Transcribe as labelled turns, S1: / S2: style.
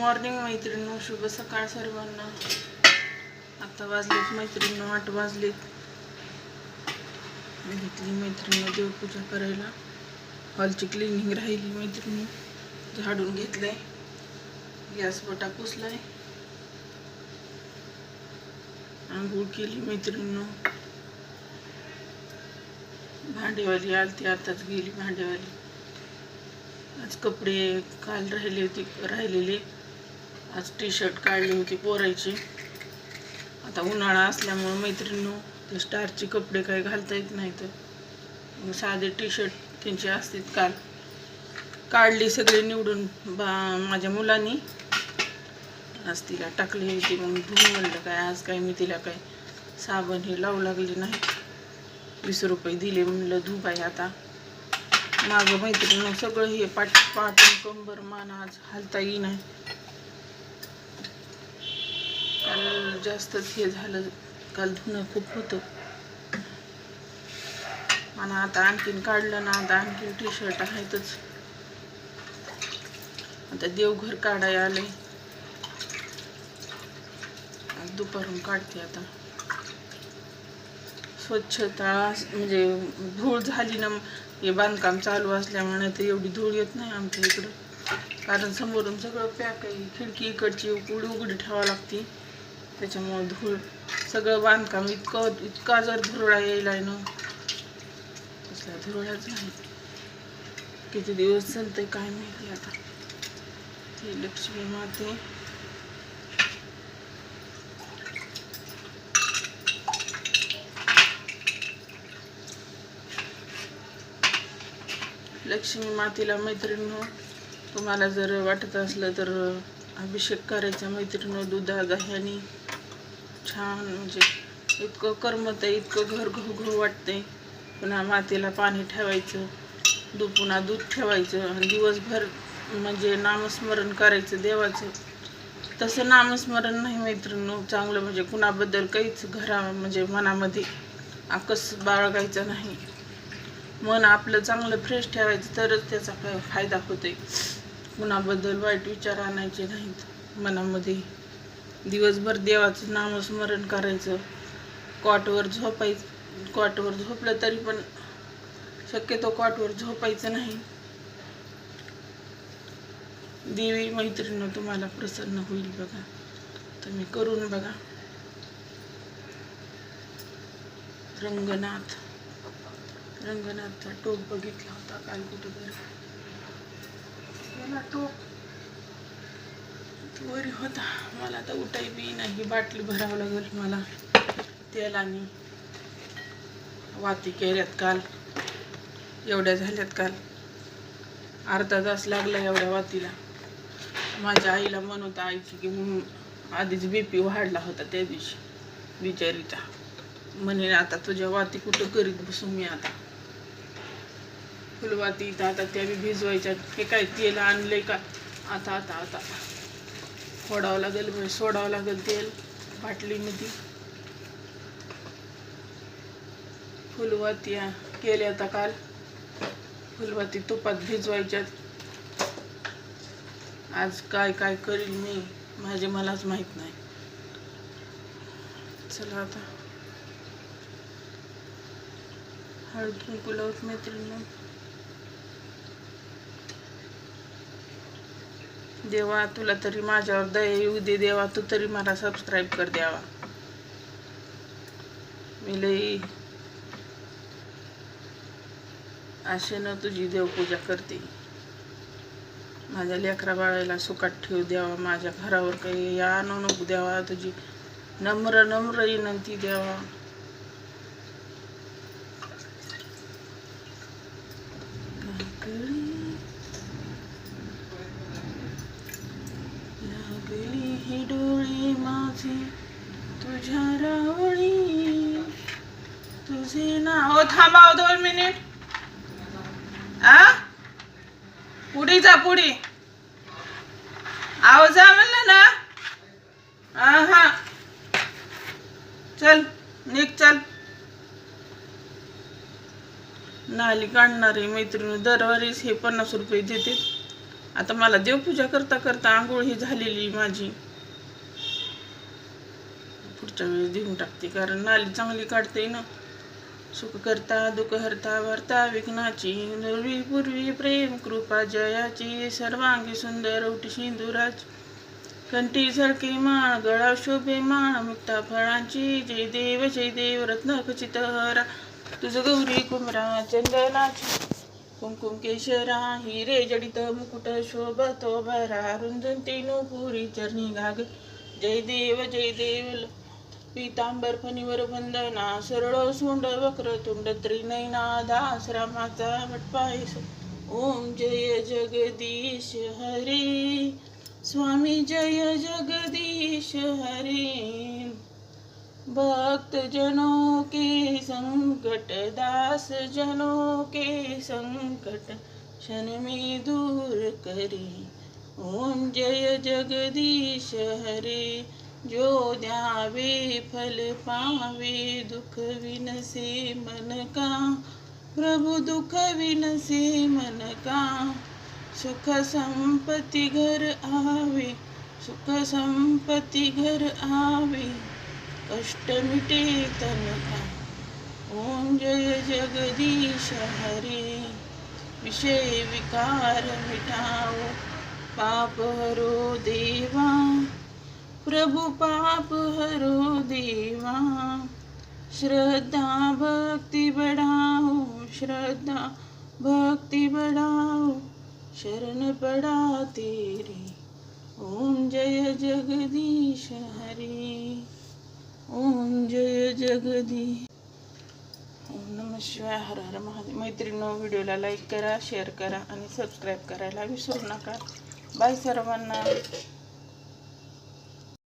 S1: Morning मैत्रिणी शुभ सकाळ सर्वांना. आता वाजलेत मैत्रिणी आठ वाजलेत घेतली मैत्रिणी देवपूजा करायला. हॉलची क्लिनिंग राहिली मैत्रिणी. झाडून घेतलंय. गॅस बटा पुसलाय. आंघोळ केली मैत्रिणी भांडेवाली आलती आताच गेली भांडेवाली. आज कपडे काल राहिले होते राहिलेले. आज टी शर्ट काढली होती पोरायची. आता उन्हाळा असल्यामुळं मैत्रिणी ते स्टारचे कपडे काही घालता येत नाहीत. मग साधे टी शर्ट त्यांचे असतात काल. काढली सगळे निवडून बा माझ्या मुलांनी. आज तिला टाकली होती मग धुवून म्हणलं काय आज काय मी तिला काय साबण हे लावू लागले नाही. वीस रुपये दिले म्हणलं धूप आहे आता. माझं मैत्रिणी सगळं हे पाठ पाठून कंबर मान आज हालता येईना. काल जास्तच हे झालं. काल धुणं खूप होतं. आणि आता आणखीन काढलं ना आता आणखीन टी शर्ट आहेतच. आता देवघर काढाय आले दुपारून काढते आता. स्वच्छता म्हणजे धूळ झाली ना हे बांधकाम चालू असल्यामुळे तर एवढी धूळ येत नाही आमच्या इकडं. कारण समोरून सगळं पॅक आहे. खिडकी इकडची उघडी उघडी ठेवावं लागते. त्याच्यामुळं धूळ सगळं बांधकाम इतकं इतका जर धुरळा यायला आहे ना तसला धुरळाच नाही किती दिवस चालतंय काय माहिती आता. ती लक्ष्मी माते. लक्ष्मी मातेला मैत्रिणी तुम्हाला जर वाटत असलं तर अभिषेक करायचा मैत्रिणी दुधा दह्याने. छान म्हणजे इतकं करमत आहे इतकं घर घुघू घो वाटतंय. पुन्हा मातीला पाणी ठेवायचं दू पुन्हा दूध ठेवायचं आणि दिवसभर म्हणजे नामस्मरण करायचं देवाचं. तसं नामस्मरण नाही मैत्रिणी चांगलं म्हणजे कुणाबद्दल काहीच घरा म्हणजे मनामध्ये आकस बाळगायचं नाही. मन आपलं चांगलं फ्रेश ठेवायचं तरच त्याचा काय फायदा होतोय. कुणाबद्दल वाईट विचार आणायचे नाहीत मनामध्ये. दिवसभर देवाचं नामस्मरण करायचं. कॉटवर झोपायचं कॉटवर झोपलं तरी पण शक्यतो कॉटवर झोपायचं नाही. देवी मैत्रिणी तुम्हाला प्रसन्न होईल बघा. तुम्ही करून बघा. रंगनाथ. रंगनाथचा टोप बघितला होता काल कुठेतरी तरी. टोप वरी होता मला आता उठाई बी नाही. बाटली भरावं लागेल मला. तेल आणि वाती केल्यात काल. एवढ्या झाल्यात काल. अर्धा तास लागला एवढ्या वातीला. माझ्या आईला म्हणत आईची की म्हणून आधीच बी पी वाढला होता त्या दिवशी बिचारीचा. म्हणे आता तुझ्या वाती कुठं करीत बसू मी आता? फुलवाती इथं आता त्या बी भिजवायच्या. हे काय तेल आणलंय का? आता आता आता. फोडावं लागेल म्हणजे सोडावं लागेल तेल बाटलीमध्ये. फुलवाती केल्या आता काल. फुलवाती तुपात भिजवायच्यात. आज काय काय करील मी माझे मलाच माहीत नाही. चला आता. हळद कुंकू लावत मैत्रिणी देवा तुला तरी माझ्यावर दया येऊ दे देवा तू तरी मला सबस्क्राईब कर द्यावा मी लई आशेनं तुझी देवपूजा करते. माझ्या लेकरा बाळाला सुखात ठेवू द्यावा माझ्या घरावर काही या नको द्यावा तुझी नम्र नम्र विनंती द्यावा. good लागली ही डोळी माझी तुझ्या रावळी तुझे ना हो थांबा हो, दोन मिनिट. आ? पुढे जा पुढे. आवाज जा म्हणलं ना. हा. चल निघ चल. नाली काढणारे मैत्रिणी. दरवारीच हे पन्नास रुपये देते. आता मला देवपूजा करता करता आंघोळ ही झालेली माझी. पुढच्या वेळेस देऊन टाकते कारण नाली चांगली काढते ना सुखकर्ता करता दुःख विघ्नाची नवी पूर्वी प्रेम कृपा जयाची सर्वांगी सुंदर उठी सिंदुराची कंठी झळके माळ गळा शोभे माळ मुक्ता फळांची जय देव जय देव रत्न खचित हरा. तुझ गौरी कुमरा चंदनाची कुमकुम केशरा हिरे जडित मुकुट शोभतो भरा रुंदंती पुरी चरणी घाग. जय देव जय देव पीतांबर फणीवर वंदना सरळ सोंड वक्र तुंड त्रिनयना दास रामाचा वटपायस ओम जय जगदीश हरे स्वामी जय जगदीश हरे. भक्त जनों के संकट दास जनों के संकट क्षण में दूर करे. ओम जय जगदीश हरे. जो द्यावे फल पावे दुख विनसे मन का। प्रभु दुख विनसे मन का। सुख संपत्ति घर आवे सुख संपत्ति घर आवे। कष्ट मिटे तन का। ओम जय जगदीश हरे। विषय विकार मिटाओ पाप हरो देवा। प्रभु पाप हरो देवा श्रद्धा भक्ति बढ़ाओ श्रद्धा भक्ति बढ़ाओ शरण पड़ा तेरी। ओम जय जगदीश हरे ओम जय जगदी ओम नम शिवाय हर हर महादेव। मैत्रिणो व्हिडिओला लाईक करा शेअर करा आणि सबस्क्राईब करायला विसरू नका. बाय सर्वांना.